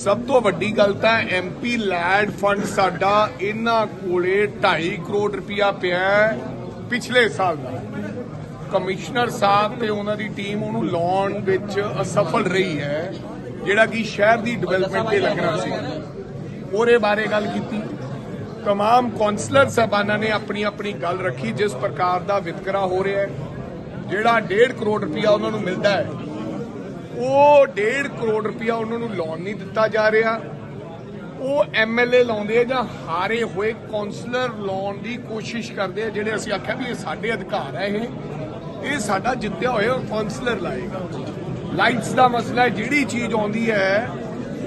ਸਭ ਤੋਂ ਵੱਡੀ ਗੱਲ ਤਾਂ ਐਮਪੀ ਲੈਡ ਫੰਡ ਸਾਡਾ ਇਹਨਾਂ ਕੋਲੇ 2.5 ਕਰੋੜ ਰੁਪਇਆ ਪਿਆ ਹੈ ਪਿਛਲੇ ਸਾਲ ਦਾ ਕਮਿਸ਼ਨਰ ਸਾਹਿਬ ਤੇ ਉਹਨਾਂ ਦੀ ਟੀਮ ਉਹਨੂੰ ਲਾਉਣ ਵਿੱਚ ਅਸਫਲ ਰਹੀ ਹੈ ਜਿਹੜਾ ਕਿ ਸ਼ਹਿਰ ਦੀ ਡਿਵੈਲਪਮੈਂਟ ਤੇ ਲੱਗਣਾ ਸੀ ਉਹਦੇ ਬਾਰੇ ਗੱਲ ਕੀਤੀ तमाम ਕੌਂਸਲਰ ਸਾਹਿਬਾਨਾਂ ਨੇ ਆਪਣੀ ਆਪਣੀ ਗੱਲ ਰੱਖੀ ਜਿਸ ਪ੍ਰਕਾਰ ਦਾ ਵਿਤਕਰਾ ਹੋ ਰਿਹਾ ਹੈ ਜਿਹੜਾ 1.5 ਕਰੋੜ ਰੁਪਇਆ ਉਹਨਾਂ ਨੂੰ ਮਿਲਦਾ ਹੈ ਉਹ 1.5 ਕਰੋੜ ਰੁਪਇਆ ਉਹਨਾਂ ਨੂੰ ਲੋਨ ਨਹੀਂ ਦਿੱਤਾ ਜਾ ਰਿਹਾ। ਉਹ ਐਮਐਲਏ ਲਾਉਂਦੇ ਆ ਜਾਂ ਹਾਰੇ ਹੋਏ ਕੌਂਸਲਰ ਲਾਉਣ ਦੀ ਕੋਸ਼ਿਸ਼ ਕਰਦੇ ਆ, ਜਿਹੜੇ ਅਸੀਂ ਆਖਿਆ ਵੀ ਇਹ ਸਾਡੇ ਅਧਿਕਾਰ ਹੈ ਇਹ। ਇਹ ਸਾਡਾ ਜਿੱਤਿਆ ਹੋਇਆ ਕੌਂਸਲਰ ਲਾਏਗਾ। ਲਾਈਟਸ ਦਾ ਮਸਲਾ ਹੈ, ਜਿਹੜੀ ਚੀਜ਼ ਆਉਂਦੀ ਹੈ,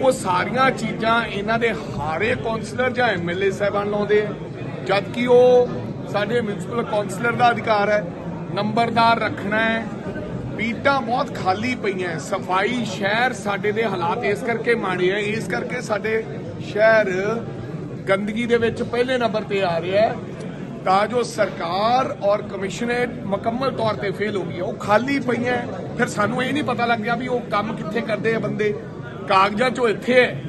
ਉਹ ਸਾਰੀਆਂ ਚੀਜ਼ਾਂ ਇਹਨਾਂ ਦੇ ਹਾਰੇ ਕੌਂਸਲਰ ਜਾਂ ਐਮਐਲਏ ਸਾਹਿਬਾਨ ਲਾਉਂਦੇ ਆ। ਜਦ ਕਿ ਉਹ ਸਾਡੇ ਮਿਊਨਿਸਪਲ ਕੌਂਸਲਰ ਦਾ ਅਧਿਕਾਰ ਹੈ, ਨੰਬਰਦਾਰ ਰੱਖਣਾ ਹੈ ਬੀਟਾਂ ਬਹੁਤ ਖਾਲੀ ਪਈਆਂ ਸਫ਼ਾਈ ਸ਼ਹਿਰ ਸਾਡੇ ਦੇ ਹਾਲਾਤ ਇਸ ਕਰਕੇ ਮਾੜੇ ਆ ਇਸ ਕਰਕੇ ਸਾਡੇ ਸ਼ਹਿਰ ਗੰਦਗੀ ਦੇ ਵਿੱਚ ਪਹਿਲੇ ਨੰਬਰ ਤੇ ਆ ਰਿਹਾ ਤਾਂ ਜੋ ਸਰਕਾਰ ਔਰ ਕਮਿਸ਼ਨਰੇਟ ਮੁਕੰਮਲ ਤੌਰ ਤੇ ਫੇਲ ਹੋ ਗਈ ਉਹ ਖਾਲੀ ਪਈਆਂ ਫਿਰ ਸਾਨੂੰ ਇਹ ਨਹੀਂ ਪਤਾ ਲੱਗਿਆ ਵੀ ਉਹ ਕੰਮ ਕਿੱਥੇ ਕਰਦੇ ਆ ਬੰਦੇ। ਕਾਗਜ਼ਾਂ 'ਚੋਂ ਇੱਥੇ ਹੈ।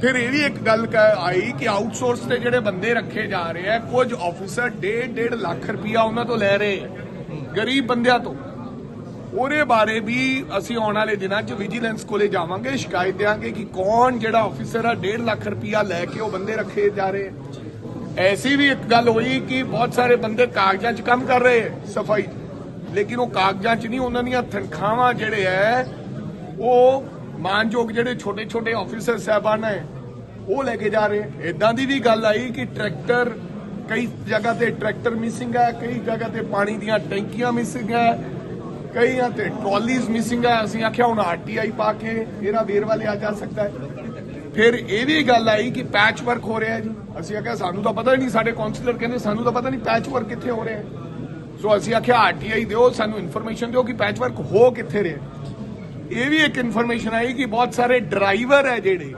ਫਿਰ ਇਹ ਵੀ ਇੱਕ ਗੱਲ ਆਈ ਕਿ ਆਊਟਸੋਰਸ ਤੇ ਜਿਹੜੇ ਬੰਦੇ ਰੱਖੇ ਜਾ ਰਹੇ ਆ ਕੁਝ ਆਫੀਸਰ 1.5 ਲੱਖ ਰੁਪਇਆ ਉਹਨਾਂ ਤੋਂ ਲੈ ਰਹੇ ਗਰੀਬ ਬੰਦਿਆਂ ਤੋਂ। ਉਹਦੇ ਬਾਰੇ ਵੀ ਅਸੀਂ ਆਉਣ ਵਾਲੇ ਦਿਨਾਂ 'ਚ ਵਿਜੀਲੈਂਸ ਕੋਲੇ ਜਾਵਾਂਗੇ, ਸ਼ਿਕਾਇਤ ਦੇਵਾਂਗੇ ਕਿ ਕੌਣ ਜਿਹੜਾ ਆਫੀਸਰ ਆ 1.5 ਲੱਖ ਰੁਪਇਆ ਲੈ ਕੇ ਉਹ ਬੰਦੇ ਰੱਖੇ ਜਾ ਰਹੇ ਐਸੀ ਵੀ ਇੱਕ ਗੱਲ ਹੋਈ ਕਿ ਬਹੁਤ ਸਾਰੇ ਬੰਦੇ ਕਾਗਜ਼ਾਂ 'ਚ ਕੰਮ ਕਰ ਰਹੇ ਸਫ਼ਾਈ ਲੇਕਿਨ ਉਹ ਕਾਗਜ਼ਾਂ 'ਚ ਨਹੀਂ, ਉਹਨਾਂ ਦੀਆਂ ਤਨਖਾਹਾਂ ਜਿਹੜੇ ਐ, ਉਹ ਮਾਨਯੋਗ ਜਿਹੜੇ ਛੋਟੇ ਛੋਟੇ ਆਫੀਸਰ ਸਾਹਿਬਾਨ ਨੇ ਉਹ ਲੈ ਕੇ ਜਾ ਰਹੇ ਇਦਾਂ ਦੀ ਵੀ ਗੱਲ ਆਈ ਕਿ ਟਰੈਕਟਰ, ਕਈ ਜਗ੍ਹਾ ਤੇ ਟਰੈਕਟਰ ਮਿਸਿੰਗ ਹੈ ਕਈ ਜਗ੍ਹਾ ਤੇ ਪਾਣੀ ਦੀਆਂ ਟੈਂਕੀਆਂ ਮਿਸਿੰਗ ਹੈ ਕਈਆਂ ਤੇ ਟਰਾਲੀਜ਼ ਮਿਸਿੰਗ ਹੈ ਅਸੀਂ ਆਖਿਆ ਹੁਣ ਆਰਟੀਆਈ ਪਾ ਕੇ ਇਹਦਾ ਵੇਰਵਾ ਲਿਆ ਜਾ ਸਕਦਾ ਹੈ। ਫਿਰ ਇਹ ਵੀ ਗੱਲ ਆਈ ਕਿ ਪੈਚ ਵਰਕ ਹੋ ਰਿਹਾ ਹੈ ਜੀ। ਅਸੀਂ ਆਖਿਆ, ਸਾਨੂੰ ਤਾਂ ਪਤਾ ਹੀ ਨਹੀਂ, ਸਾਡੇ ਕਾਉਂਸਲਰ ਕਹਿੰਦੇ ਸਾਨੂੰ ਤਾਂ ਪਤਾ ਨਹੀਂ ਪੈਚ ਵਰਕ ਕਿੱਥੇ ਹੋ ਰਿਹਾ ਸੋ ਅਸੀਂ ਆਖਿਆ ਆਰਟੀਆਈ ਦਿਓ, ਸਾਨੂੰ ਇਨਫੋਰਮੇਸ਼ਨ ਦਿਓ ਕਿ ਪੈਚ ਵਰਕ ਹੋ ਕਿੱਥੇ ਰਿਹਾ ਇਹ ਵੀ ਇੱਕ ਇਨਫੋਰਮੇਸ਼ਨ ਆਈ ਕਿ ਬਹੁਤ ਸਾਰੇ ਡਰਾਈਵਰ ਹੈ ਜਿਹੜੇ,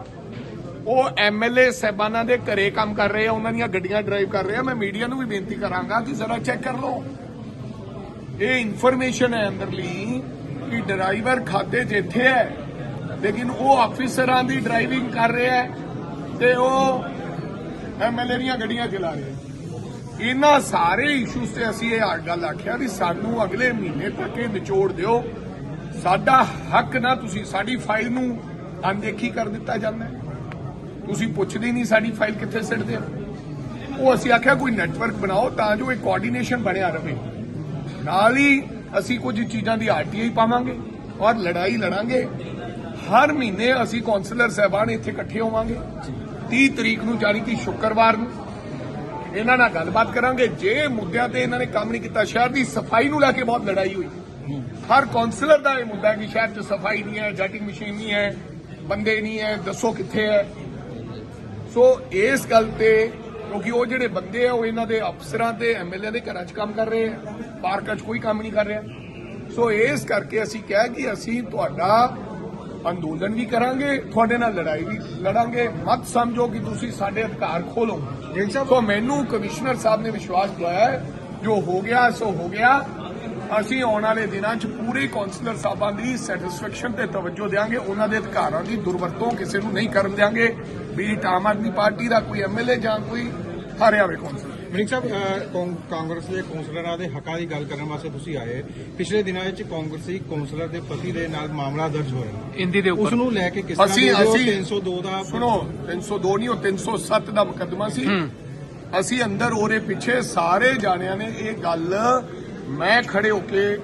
ਉਹ ਐਮਐਲਏ ਸਹਿਬਾਨਾਂ ਦੇ ਘਰੇ ਕੰਮ ਕਰ ਰਹੇ ਆ, ਉਹਨਾਂ ਦੀਆਂ ਗੱਡੀਆਂ ਡਰਾਈਵ ਕਰ ਰਹੇ ਆ। ਮੈਂ ਮੀਡੀਆ ਨੂੰ ਵੀ ਬੇਨਤੀ ਕਰਾਂਗਾ ਕਿ ਜ਼ਰਾ ਚੈੱਕ ਕਰ ਲਓ। ਇਹ ਇਨਫੋਰਮੇਸ਼ਨ ਹੈ ਅੰਦਰਲੀ ਕਿ ਡਰਾਈਵਰ ਖਾਤੇ ਜਿੱਥੇ ਹੈ, ਲੇਕਿਨ ਉਹ ਅਫੀਸਰਾਂ ਦੀ ਡਰਾਈਵਿੰਗ ਕਰ ਰਿਹਾ ਹੈ ਤੇ ਉਹ ਐਮਐਲਏ ਦੀਆਂ ਗੱਡੀਆਂ ਚਲਾ ਰਿਹਾ ਇਹਨਾਂ ਸਾਰੇ ਇਸ਼ੂਸ ਤੇ ਅਸੀਂ ਇਹ ਗੱਲ ਆਖਿਆ ਵੀ ਸਾਨੂੰ ਅਗਲੇ ਮਹੀਨੇ ਤੱਕ ਇਹ ਨਿਚੋੜ ਦਿਓ। ਸਾਡਾ ਹੱਕ ਨਾ ਤੁਸੀਂ ਸਾਡੀ ਫਾਈਲ ਨੂੰ ਅਣਦੇਖੀ ਕਰ ਦਿੱਤਾ ਜਾਂਦਾ ਤੁਸੀਂ ਪੁੱਛਦੇ ਨਹੀਂ ਸਾਡੀ ਫਾਈਲ ਕਿੱਥੇ ਸਿੱਟਦੇ ਹੋ। ਉਹ ਅਸੀਂ ਆਖਿਆ ਕੋਈ ਨੈਟਵਰਕ ਬਣਾਓ ਤਾਂ ਜੋ ਇਹ ਕੋਆਰਡੀਨੇਸ਼ਨ ਬਣਿਆ ਰਹੇ। ਨਾਲ ਹੀ ਅਸੀਂ ਕੁਝ ਚੀਜ਼ਾਂ ਦੀ ਆਰਟੀਆਈ ਪਾਵਾਂਗੇ ਔਰ ਲੜਾਈ ਲੜਾਂਗੇ। ਹਰ ਮਹੀਨੇ ਅਸੀਂ ਕਾਉਂਸਲਰ ਸਹਿਬਾਨ ਇੱਥੇ ਇਕੱਠੇ ਹੋਵਾਂਗੇ। 30 ਤਰੀਕ ਨੂੰ ਜਾਨੀ ਕਿ ਸ਼ੁੱਕਰਵਾਰ ਨੂੰ ਇਹਨਾਂ ਨਾਲ ਗੱਲਬਾਤ ਕਰਾਂਗੇ। ਜੇ ਮੁੱਦਿਆਂ ਤੇ ਇਹਨਾਂ ਨੇ ਕੰਮ ਨਹੀਂ ਕੀਤਾ ਸ਼ਹਿਰ ਦੀ ਸਫ਼ਾਈ ਨੂੰ ਲੈ ਕੇ ਬਹੁਤ ਲੜਾਈ ਹੋਈ। ਹਰ ਕਾਉਂਸਲਰ ਦਾ ਇਹ ਮੁੱਦਾ ਹੈ ਕਿ ਸ਼ਹਿਰ 'ਚ ਸਫ਼ਾਈ ਨਹੀਂ ਹੈ ਜੈਟਿੰਗ ਮਸ਼ੀਨ ਨਹੀਂ ਹੈ ਬੰਦੇ ਨਹੀਂ ਹੈ ਦੱਸੋ ਕਿੱਥੇ ਹੈ। ਸੋ ਇਸ ਗੱਲ ਤੇ ਕਿਉਂਕਿ ਉਹ ਜਿਹੜੇ ਬੰਦੇ ਆ ਉਹ ਇਹਨਾਂ ਦੇ ਅਫਸਰਾਂ ਤੇ ਐਮਐਲਏ ਦੇ ਘਰਾਂ 'ਚ ਕੰਮ ਕਰ ਰਹੇ ਆ ਪਾਰਕਾਂ 'ਚ ਕੋਈ ਕੰਮ ਨਹੀਂ ਕਰ ਰਿਹਾ। ਸੋ ਇਸ ਕਰਕੇ ਅਸੀਂ ਕਿਹਾ ਕਿ ਅਸੀਂ ਤੁਹਾਡਾ ਅੰਦੋਲਨ ਵੀ ਕਰਾਂਗੇ ਤੁਹਾਡੇ ਨਾਲ ਲੜਾਈ ਵੀ ਲੜਾਂਗੇ। ਮਤ ਸਮਝੋ ਕਿ ਤੁਸੀਂ ਸਾਡੇ ਅਧਿਕਾਰ ਖੋਲੋ। ਸੋ ਮੈਨੂੰ ਕਮਿਸ਼ਨਰ ਸਾਹਿਬ ਨੇ ਵਿਸ਼ਵਾਸ ਦਿਵਾਇਆ ਜੋ ਹੋ ਗਿਆ ਸੋ ਹੋ ਗਿਆ। ਅਸੀਂ ਆਉਣ ਵਾਲੇ ਦਿਨਾਂ 'ਚ ਪੂਰੇ ਕਾਉਂਸਲਰ ਸਾਹਿਬਾਂ ਦੀ ਸੈਟੀਸਫੈਕਸ਼ਨ ਤੇ ਤਵੱਜੋ ਦੇਵਾਂਗੇ ਉਹਨਾਂ ਦੇ ਅਧਿਕਾਰਾਂ ਦੀ ਦੁਰਵਰਤੋਂ ਕਿਸੇ ਨੂੰ ਨਹੀਂ ਕਰਨ ਦੇਵਾਂਗੇ ਵੀ ਆਮ ਆਦਮੀ ਪਾਰਟੀ ਦਾ ਕੋਈ ਐਮਐਲਏ ਜਾਂ ਕੋਈ ਹਾਰਿਆ ਹੋਵੇ ਕਾਉਂਸਲਰ ਮਲਿਕ ਸਾਹਿਬ ਕਾਂਗਰਸ ਦੇ ਕੌਂਸਲਰਾਂ ਦੇ ਹੱਕਾਂ ਦੀ ਗੱਲ ਕਰਨ ਵਾਸਤੇ ਤੁਸੀਂ ਆਏ। ਪਿਛਲੇ ਦਿਨਾਂ ਵਿੱਚ ਕਾਂਗਰਸੀ ਕੌਂਸਲਰ ਦੇ ਪਤੀ ਦੇ ਨਾਲ ਮਾਮਲਾ ਦਰਜ ਹੋਇਆ। ਹਿੰਦੀ ਦੇ ਉਸ ਨੂੰ ਲੈ ਕੇ ਕਿਸ ਤਰ੍ਹਾਂ ਅਸੀਂ 302 ਦਾ ਸੁਣੋ 302 ਨਹੀਂ ਉਹ 307 ਦਾ ਮੁਕੱਦਮਾ ਸੀ। ਅਸੀਂ ਅੰਦਰ ਉਹਦੇ ਪਿੱਛੇ ਸਾਰੇ ਜਾਣਿਆਂ ਨੇ ਇਹ ਗੱਲ ਮੈਂ ਖੜੇ ਹੋ ਕੇ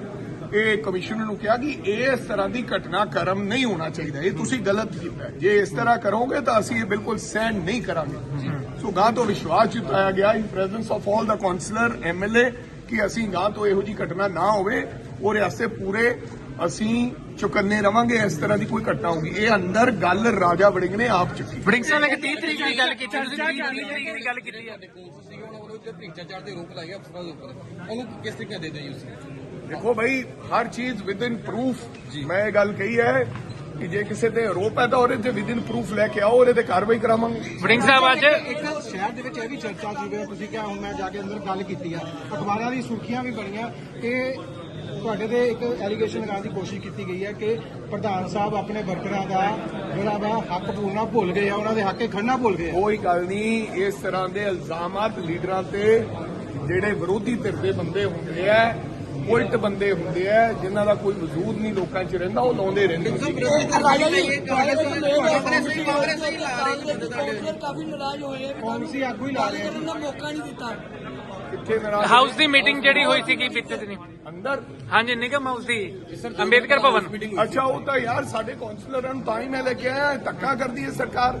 ਇਹ ਕਮਿਸ਼ਨਰ ਨੂੰ ਕਿਹਾ ਕਿ ਇਸ ਤਰ੍ਹਾਂ ਦੀ ਘਟਨਾ ਕਰਮ ਨਹੀਂ ਹੋਣਾ ਚਾਹੀਦਾ। ਇਹ ਤੁਸੀਂ ਗਲਤ ਕੀਤਾ। ਜੇ ਇਸ ਤਰ੍ਹਾਂ ਕਰੋਗੇ ਤਾਂ ਅਸੀਂ ਇਹ ਬਿਲਕੁਲ ਸਹਿਣ ਨਹੀਂ ਕਰਾਂਗੇ। ਸੋ ਗਾਂ ਤੋਂ ਵਿਸ਼ਵਾਸ ਜਤਾਇਆ ਗਿਆ ਇਨ ਪ੍ਰੈਜ਼ੈਂਸ ਆਫ ਆਲ ਦਾ ਕਾਉਂਸਲਰ ਐਮਐਲਏ ਕਿ ਅਸੀਂ ਗਾਂ ਤੋਂ ਇਹੋ ਜੀ ਘਟਨਾ ਨਾ ਹੋਵੇ। ਉਹਦੇ ਵਾਸਤੇ ਪੂਰੇ ਅਸੀਂ ਚੁਕੰਨੇ ਰਵਾਂਗੇ ਇਸ ਤਰ੍ਹਾਂ ਦੀ ਕੋਈ ਘਟਨਾ ਹੋਗੀ ਇਹ ਅੰਦਰ ਗੱਲ ਰਾਜਾ ਵੜਿੰਗ ਨੇ ਆਪ ਚੁੱਕੀ। ਵੜਿੰਗ ਸਾਹਿਬ ਨੇ 30 ਤਰੀਕ ਦੀ ਗੱਲ ਕੀਤੀ ਤੁਸੀਂ 30 ਤਰੀਕ ਦੀ ਗੱਲ ਕੀਤੀ ਹੈ। ਸੀਗੇ ਉਹਨਾਂ ਵੱਲੋਂ ਤੇ ਭ੍ਰਿਸ਼ਟਾਚਾਰ ਦੇ ਰੋਪ ਲਾਏ ਅਫਸਰਾਂ ਦੇ ਉੱਪਰ। ਉਹਨੂੰ ਕਿਸ ਤਰੀਕੇ ਦੇ ਦੇ ਤੁਸੀਂ? ਦੇਖੋ ਭਾਈ ਹਰ ਚੀਜ਼ ਵਿਦ ਇਨ ਪ੍ਰੂਫ ਮੈਂ ਇਹ ਗੱਲ ਕਹੀ ਹੈ ਕਿ ਜੇ ਕਿਸੇ ਤੇ ਆਰੋਪ ਹੈ ਤਾਂ ਉਹਦੇ ਤੇ ਵਿਦ ਇਨ ਪ੍ਰੂਫ ਲੈ ਕੇ ਆਓ ਉਹਦੇ ਤੇ ਕਾਰਵਾਈ ਕਰਾਵਾਂਗੇ। ਵੜਿੰਗ ਸਾਹਿਬ ਅੱਜ ਇੱਕ ਸ਼ਹਿਰ ਦੇ ਵਿੱਚ ਇਹ ਵੀ ਚਰਚਾ ਜਿਵੇਂ ਤੁਸੀਂ ਕਿਹਾ ਹੁਣ ਮੈਂ ਜਾ ਕੇ ਅੰਦਰ ਗੱਲ ਕੀਤੀ ਆ ਅਖਬਾਰਾਂ ਦੀ ਸੁਰਖੀਆਂ ਵੀ ਬਣੀਆਂ ਕਿ ਤੁਹਾਡੇ ਤੇ ਇੱਕ ਐਲੀਗੇਸ਼ਨ ਲਗਾਉਣ ਦੀ ਕੋਸ਼ਿਸ਼ ਕੀਤੀ ਗਈ ਹੈ ਕਿ ਪ੍ਰਧਾਨ ਸਾਹਿਬ ਆਪਣੇ ਵਰਕਰਾਂ ਦਾ ਜਿਹੜਾ ਵਾ ਹੱਕ ਪੂਰਨਾ ਭੁੱਲ ਗਏ ਆ, ਉਹਨਾਂ ਦੇ ਹੱਕੇ ਖੜਨਾ ਭੁੱਲ ਗਏ ਕੋਈ ਗੱਲ ਨਹੀਂ, ਇਸ ਤਰ੍ਹਾਂ ਦੇ ਇਲਜ਼ਾਮਾਤ ਲੀਡਰਾਂ ਤੇ ਜਿਹੜੇ ਵਿਰੋਧੀ ਧਿਰ ਦੇ ਬੰਦੇ ਹੁੰਦੇ ਆ ਉਲਟ ਬੰਦੇ ਹੁੰਦੇ ਆ ਜਿਨ੍ਹਾਂ ਦਾ ਕੋਈ ਵਜੂਦ ਨਹੀਂ ਲੋਕਾਂ 'ਚ ਰਹਿੰਦਾ ਉਹ ਲਾਉਂਦੇ ਰਹਿੰਦੇ ਸੀ ਕਾਫੀ ਨਾਰਾਜ਼ ਹੋਏ ਆ ਵੀ ਕਾਂਗਰਸੀ ਆਗੂ ਹੀ ਲਾ ਰਹੇ ਦਾ ਮੌਕਾ ਨਹੀਂ ਦਿੱਤਾ। ਕਿੱਥੇ ਨਾਰਾਜ਼ ਹਾਊਸ ਦੀ ਮੀਟਿੰਗ ਜਿਹੜੀ ਹੋਈ ਸੀਗੀ ਪਿੱਛੇ ਦਿਨੀ ਅੰਦਰ? ਹਾਂਜੀ ਨਿਗਮ ਹਾਊਸ ਦੀ। ਅੰਬੇਦਕਰ ਭਵਨ। ਅੱਛਾ ਉਹ ਤਾਂ ਯਾਰ ਸਾਡੇ ਕੌਂਸਲਰਾਂ ਨੂੰ ਤਾਂ ਹੀ ਮੈਂ ਲੈ ਕੇ ਆਇਆ ਧੱਕਾ ਕਰਦੀ ਹੈ ਸਰਕਾਰ।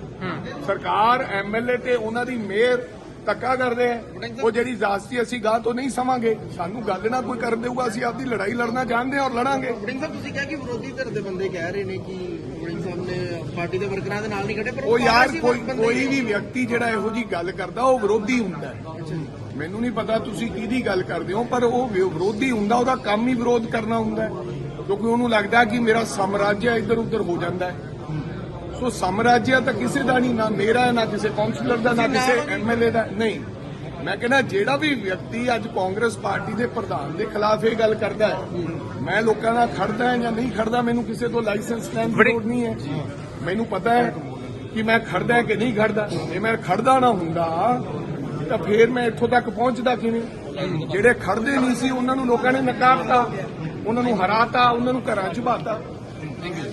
ਸਰਕਾਰ ਐਮਐਲਏ ਤੇ ਉਹਨਾਂ ਦੀ ਮੇਅਰ ਧੱਕਾ ਕਰਦੇ ਆ। ਉਹ ਜਿਹੜੀ ਜ਼ਾਸਤੀ ਅਸੀਂ ਗਾਹ ਤੋਂ ਨਹੀਂ ਸਮਾਂਗੇ ਸਾਨੂੰ ਗੱਲ ਨਾ ਕੋਈ ਕਰ ਦੇਊਗਾ ਅਸੀਂ ਆਪਦੀ ਲੜਾਈ ਲੜਨਾ ਜਾਣਦੇ ਹਾਂ ਔਰ ਲੜਾਂਗੇ। ਵੜਿੰਗ ਸਾਹਿਬ ਤੁਸੀਂ ਕਿਹਾ ਕਿ ਵਿਰੋਧੀ ਧਿਰ ਦੇ ਬੰਦੇ ਕਹਿ ਰਹੇ ਨੇ ਕਿ ਵੜਿੰਗ ਸਾਹਿਬ ਨੇ ਪਾਰਟੀ ਦੇ ਵਰਕਰਾਂ ਦੇ ਨਾਲ ਨਹੀਂ ਖੜੇ ਪਰ ਉਹ ਯਾਰ ਕੋਈ ਕੋਈ ਵੀ ਵਿਅਕਤੀ ਜਿਹੜਾ ਇਹੋ ਜੀ ਗੱਲ ਕਰਦਾ ਉਹ ਵਿਰੋਧੀ ਹੁੰਦਾ ਹੈ। ਮੈਨੂੰ ਨਹੀਂ ਪਤਾ ਤੁਸੀਂ ਕਿਹਦੀ ਗੱਲ ਕਰਦੇ ਹੋ ਪਰ ਉਹ ਵਿਰੋਧੀ ਹੁੰਦਾ ਉਹਦਾ ਕੰਮ ਹੀ ਵਿਰੋਧ ਕਰਨਾ ਹੁੰਦਾ ਕਿਉਂਕਿ ਉਹਨੂੰ ਲੱਗਦਾ ਕਿ ਮੇਰਾ ਸਾਮਰਾਜ ਇੱਧਰ ਉੱਧਰ ਹੋ ਜਾਂਦਾ ਹੈ। ਸੋ ਸਾਮਰਾਜ ਤਾਂ ਕਿਸੇ ਦਾ ਨਹੀਂ ਨਾ ਮੇਰਾ ਹੈ, ਨਾ ਕਿਸੇ ਕਾਉਂਸਲਰ ਦਾ ਨਾ ਕਿਸੇ ਐਮਐਲਏ ਦਾ ਨਹੀਂ। ਮੈਂ ਕਹਿੰਦਾ ਜਿਹੜਾ ਵੀ ਵਿਅਕਤੀ ਅੱਜ ਕਾਂਗਰਸ ਪਾਰਟੀ ਦੇ ਪ੍ਰਧਾਨ ਦੇ ਖਿਲਾਫ ਇਹ ਗੱਲ ਕਰਦਾ ਹੈ ਮੈਂ ਲੋਕਾਂ ਨਾਲ ਖੜਦਾ ਹਾਂ ਜਾਂ ਨਹੀਂ ਖੜਦਾ ਮੈਨੂੰ ਕਿਸੇ ਤੋਂ ਲਾਇਸੈਂਸ ਲੈਣ ਦੀ ਲੋੜ ਨਹੀਂ ਹੈ। ਮੈਨੂੰ ਪਤਾ ਹੈ ਕਿ ਮੈਂ ਖੜਦਾ ਕਿ ਨਹੀਂ ਖੜਦਾ। ਜੇ ਮੈਂ ਖੜਦਾ ਨਾ ਹੁੰਦਾ ਤਾਂ ਫੇਰ ਮੈਂ ਇੱਥੋਂ ਤੱਕ ਪਹੁੰਚਦਾ ਕਿਵੇਂ? ਜਿਹੜੇ ਖੜਦੇ ਨਹੀਂ ਸੀ ਉਹਨਾਂ ਨੂੰ ਲੋਕਾਂ ਨੇ ਨਕਾਰਤਾ ਉਹਨਾਂ ਨੂੰ ਹਰਾਤਾ ਉਹਨਾਂ ਨੂੰ ਘਰਾਂ ਚ ਬਾਤਾ